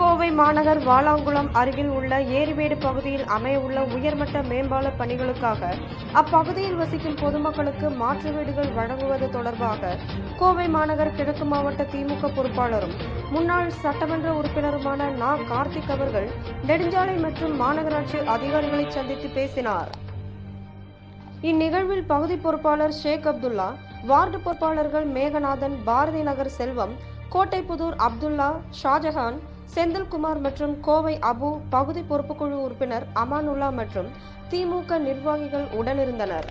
கோவை மாநகர் வாலாங்குளம் அருகில் உள்ள ஏரிமேடு பகுதியில் அமையவுள்ள உயர்மட்ட மேம்பால பணிகளுக்காக அப்பகுதியில் வசிக்கும் பொதுமக்களுக்கு மாற்று வீடுகள் வழங்குவது தொடர்பாக கோவை மாநகர் கிழக்கு மாவட்ட திமுக பொறுப்பாளரும் முன்னாள் சட்டமன்ற உறுப்பினருமான நா. கார்த்திக் அவர்கள் நெடுஞ்சாலை மற்றும் மாநகராட்சி அதிகாரிகளை சந்தித்து பேசினார். இந்நிகழ்வில் பகுதி பொறுப்பாளர் ஷேக் அப்துல்லா வார்டு பொறுப்பாளர்கள் மேகநாதன் பாரதி நகர் செல்வம் கோட்டைப்புதூர் அப்துல்லா ஷாஜஹான் செந்தில்குமார் மற்றும் கோவை அபு பகுதி பொறுப்புக்குழு உறுப்பினர் அமானுல்லா மற்றும் திமுக நிர்வாகிகள் உடனிருந்தனர்.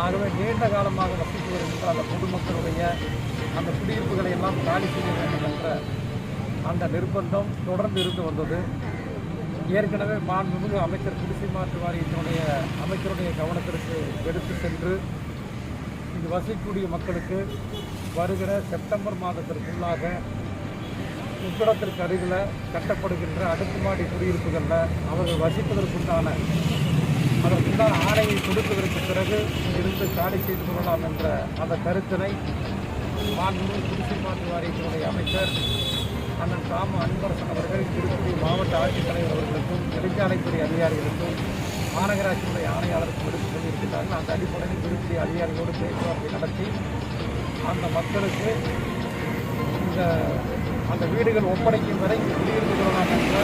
ஆகவே நீண்ட காலமாக வசித்து வருகின்ற அந்த பொதுமக்களுடைய அந்த குடியிருப்புகளை எல்லாம் காலி செய்ய வேண்டும் என்ற அந்த நிர்பந்தம் தொடர்ந்து இருந்து வந்தது. ஏற்கனவே மாண்புமிகு அமைச்சர் குடிசை மாற்று வாரியத்தினுடைய அமைச்சருடைய கவனத்திற்கு எடுத்து சென்று இது வசிக்கக்கூடிய மக்களுக்கு வருகிற செப்டம்பர் மாதத்திற்குள்ளாக உப்பிடத்திற்கு அருகில் கட்டப்படுகின்ற அடுக்குமாடி குடியிருப்புகளில் அவர்கள் வசிப்பதற்குண்டான அதற்குண்டான ஆணையை கொடுத்ததற்கு பிறகு இருந்து காலி செய்து கொள்ளலாம் என்ற அந்த கருத்தினை மாண்பு குடிசை மாற்று வாரியத்தினுடைய அமைச்சர் அண்ணன் ராம அன்பரசன் அவர்கள் திருப்பதி மாவட்ட ஆட்சித்தலைவர் அவர்களுக்கும் நெடுஞ்சாலைத்துறை அதிகாரிகளுக்கும் மாநகராட்சியினுடைய ஆணையாளருக்கும் எடுத்துக் கொண்டிருக்கிறார்கள். அந்த அடிப்படையில் திருப்பதி அதிகாரிகளோடு பேச்சுவார்த்தை நடத்தி அந்த மக்களுக்கு இந்த அந்த வீடுகள் ஒப்படைக்கும் வரை இங்கு குடியிருந்து கொள்ளலாம் என்ற